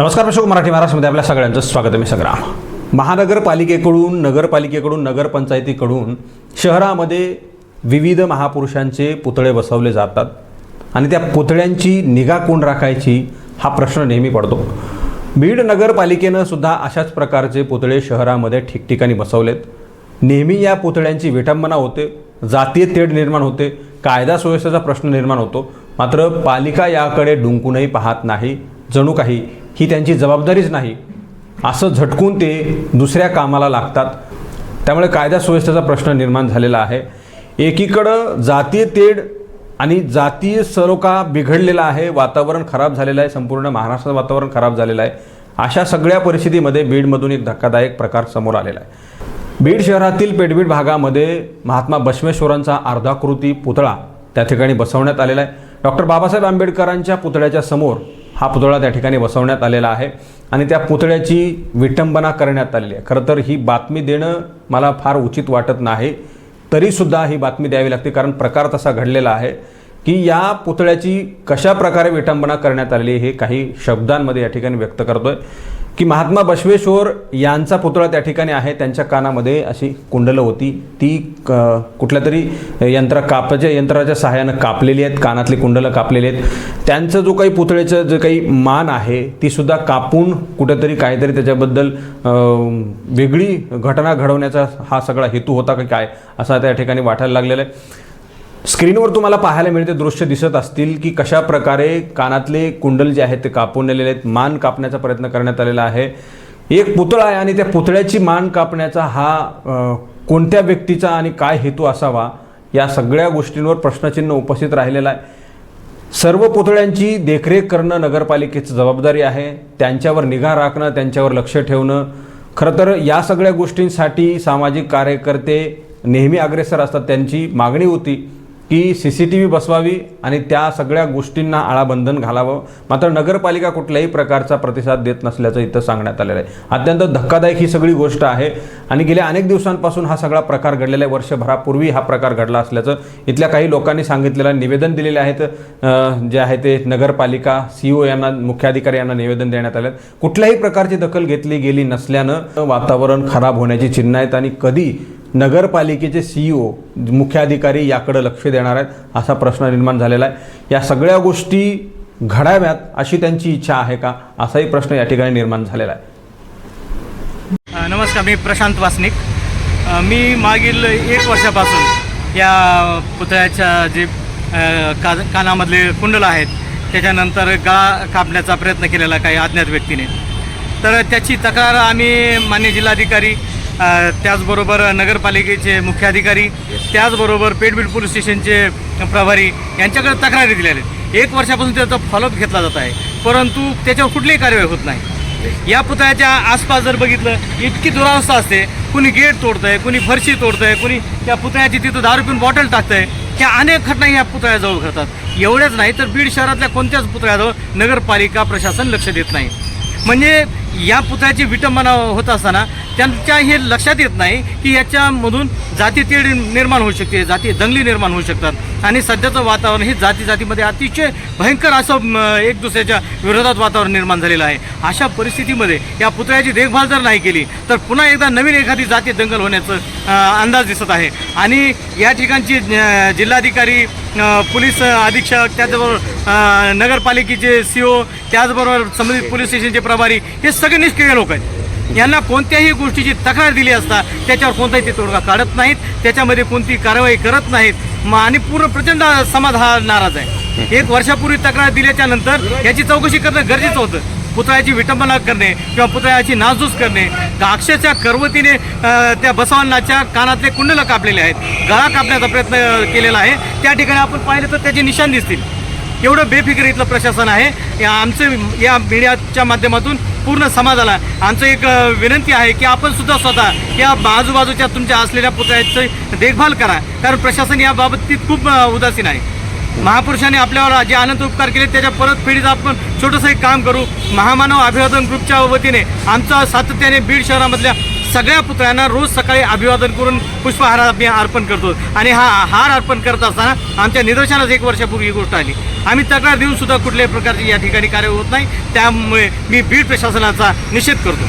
नमस्कार अशोक मराठी महाराष्ट्रमध्ये आपल्या सगळ्यांचं स्वागत आहे मी संग्राम. महानगरपालिकेकडून नगरपालिकेकडून नगरपंचायतीकडून शहरामध्ये विविध महापुरुषांचे पुतळे बसवले जातात आणि त्या पुतळ्यांची निगा कोण राखायची हा प्रश्न नेहमी पडतो. बीड नगरपालिकेनं सुद्धा अशाच प्रकारचे पुतळे शहरामध्ये ठिकठिकाणी बसवलेत. नेहमी या पुतळ्यांची विटंबना होते जातीय तेढ निर्माण होते कायदा सुव्यवस्थेचा प्रश्न निर्माण होतो. मात्र पालिका याकडे डुंकूनही पाहत नाही जणू काही ही त्यांची जबाबदारीच नाही. असं झटकून ते दुसऱ्या कामाला लागतात. त्यामुळे कायदा सुव्यवस्थेचा प्रश्न निर्माण झालेला आहे. एकीकडं जातीय तेढ आणि जातीय सरोका बिघडलेला आहे. वातावरण खराब झालेलं आहे. संपूर्ण महाराष्ट्राचं वातावरण खराब झालेलं आहे. अशा सगळ्या परिस्थितीमध्ये बीडमधून एक धक्कादायक प्रकार समोर आलेला आहे. बीड शहरातील पेटबीड भागामध्ये महात्मा बसवेश्वरांचा अर्धाकृती पुतळा त्या ठिकाणी बसवण्यात आलेला आहे. डॉक्टर बाबासाहेब आंबेडकरांच्या पुतळ्याच्या समोर हा पुतळा त्या ठिकाणी बसवण्यात आलेला आहे आणि त्या पुतळ्याची विटंबना करण्यात आलेली आहे. खरं तर ही बातमी देणं मला फार उचित वाटत नाही. तरीसुद्धा ही बातमी द्यावी लागते कारण प्रकार तसा घडलेला आहे की या पुतळ्याची कशा प्रकारे विटंबना करण्यात आलेली आहे हे काही शब्दांमध्ये या ठिकाणी व्यक्त करतो आहे की महात्मा बसवेश्वर यांचा पुतळा त्या ठिकाणी आहे. त्यांच्या कानामध्ये अशी कुंडलं होती. ती क कुठल्या तरी यंत्र कापाच्या यंत्राच्या सहाय्यानं कापलेली आहेत कानातली कुंडलं कापलेली आहेत. त्यांचं जो काही पुतळ्याचं जे काही मान आहे ती सुद्धा कापून कुठेतरी काहीतरी त्याच्याबद्दल वेगळी घटना घडवण्याचा हा सगळा हेतू होता का काय असा त्या ठिकाणी वाटायला लागलेला आहे. स्क्रीनवर तुम्हाला पाहायला मिळते दृश्य दिसत असतील की कशा प्रकारे कानातले कुंडल जे आहेत ते कापून नेलेले आहेत. मान कापण्याचा प्रयत्न करण्यात आलेला आहे. एक पुतळा आहे आणि त्या पुतळ्याची मान कापण्याचा हा कोणत्या व्यक्तीचा आणि काय हेतू असावा या सगळ्या गोष्टींवर प्रश्नचिन्ह उपस्थित राहिलेला आहे. सर्व पुतळ्यांची देखरेख करणं नगरपालिकेची जबाबदारी आहे. त्यांच्यावर निगा राखणं त्यांच्यावर लक्ष ठेवणं. खरं तर या सगळ्या गोष्टींसाठी सामाजिक कार्यकर्ते नेहमी अग्रेसर असतात. त्यांची मागणी होती. की सी सी टी व्ही बसवावी आणि त्या सगळ्या गोष्टींना आळाबंधन घालावं. मात्र नगरपालिका कुठल्याही प्रकारचा प्रतिसाद देत नसल्याचं इथं सांगण्यात आलेलं आहे. अत्यंत धक्कादायक ही सगळी गोष्ट आहे आणि गेल्या अनेक दिवसांपासून हा सगळा प्रकार घडलेला आहे. वर्षभरापूर्वी हा प्रकार घडला असल्याचं इथल्या काही लोकांनी सांगितलेलं निवेदन दिलेले आहेत. जे आहे ते नगरपालिका सी ओ यांना मुख्याधिकारी यांना निवेदन देण्यात आलं कुठल्याही प्रकारची दखल घेतली गेली नसल्यानं वातावरण खराब होण्याची चिन्ह आहेत आणि कधी नगरपालिकेचे सीईओ मुख्याधिकारी याकडे लक्ष देणार आहेत असा प्रश्न निर्माण झालेला आहे. या सगळ्या गोष्टी घडाव्यात अशी त्यांची इच्छा आहे का असाही प्रश्न या ठिकाणी निर्माण झालेला आहे. नमस्कार मी प्रशांत वासनिक. मी मागील एक वर्षापासून या पुतळ्याच्या जे का कानामधले कुंडलं आहेत त्याच्यानंतर गळा कापण्याचा प्रयत्न केलेला काही अज्ञात व्यक्तीने. तर त्याची तक्रार आम्ही मान्य जिल्हाधिकारी त्याचबरोबर नगरपालिकेचे मुख्याधिकारी त्याचबरोबर पेठबीड पोलीस स्टेशनचे प्रभारी यांच्याकडे तक्रारी दिलेल्या आहेत. एक वर्षापासून त्याचा फॉलोअप घेतला जात आहे. परंतु त्याच्यावर कुठलीही कार्यवाही होत नाही. या पुतळ्याच्या आसपास जर बघितलं इतकी दुरावस्था असते. कुणी गेट तोडतंय कुणी फरशी तोडतंय कुणी त्या पुतळ्याची तिथं दारू पिऊन बॉटल टाकतंय. ह्या अनेक घटना या पुतळ्याजवळ घडतात. एवढ्याच नाही तर बीड शहरातल्या कोणत्याच पुतळ्याजवळ नगरपालिका प्रशासन लक्ष देत नाही. म्हणजे या पुतळ्याची विटंबना होत असताना त्यांच्या हे लक्षात येत नाही की याच्यामधून जाती तेढ निर्माण होऊ शकते जाती दंगली निर्माण होऊ शकतात. आणि सध्याचं वातावरण हे जाती जातीमध्ये अतिशय भयंकर असं एक दुसऱ्याच्या विरोधात वातावरण निर्माण झालेलं आहे. अशा परिस्थितीमध्ये या पुतळ्याची देखभाल जर नाही केली तर पुन्हा एकदा नवीन एखादी जाती दंगल होण्याचं अंदाज दिसत आहे. आणि या ठिकाणची जिल्हाधिकारी पोलीस अधीक्षक त्याचबरोबर नगरपालिकेचे सी ओ त्याचबरोबर संबंधित पोलीस स्टेशनचे प्रभारी हे सगळे निष्क्रिय लोक आहेत. यांना कोणत्याही गोष्टीची तक्रार दिली असता त्याच्यावर कोणताही ते तोडगा काढत नाहीत त्याच्यामध्ये कोणती कारवाई करत नाहीत. मग आणि पूर्ण प्रचंड समाज हा नाराज आहे. एक वर्षापूर्वी तक्रार दिल्याच्या नंतर याची चौकशी करणं गरजेचं होतं. पुतळ्याची विटंबना करणे किंवा पुतळ्याची नासधूस करणे. अक्षरशः करवतीने त्या बसवांनाच्या कानातले कुंडलं कापलेले आहेत. गळा कापण्याचा प्रयत्न केलेला आहे. त्या ठिकाणी आपण पाहिलं तर त्याचे निशाण दिसतील. एवढं बेफिकर इथलं प्रशासन आहे. या आमचं या मीडियाच्या माध्यमातून पूर्ण समाजाला आमचं एक विनंती आहे की आपण सुद्धा स्वतः या आजूबाजूच्या तुमच्या असलेल्या पुतळ्याची देखभाल करा. कारण प्रशासन याबाबतीत खूप उदासीन आहे. महापुरुषांनी आपल्यावर जे अनंत उपकार केले त्याच्या परतफेडीत आपण छोटंसं एक काम करू. महामानव अभिवादन ग्रुपच्या वतीने आमचा सातत्याने बीड शहरामधल्या सगळ्या पुतळ्यांना रोज सकाळी अभिवादन करून पुष्पहार आम्ही अर्पण करतो. आणि हा हार अर्पण करत असताना आमच्या निदर्शनास एक वर्षापूर्वी ही गोष्ट आली. आम्ही तक्रार देऊन सुद्धा कुठल्याही प्रकारची या ठिकाणी कार्य होत नाही. त्यामुळे मी बीड प्रशासनाचा निषेध करतो.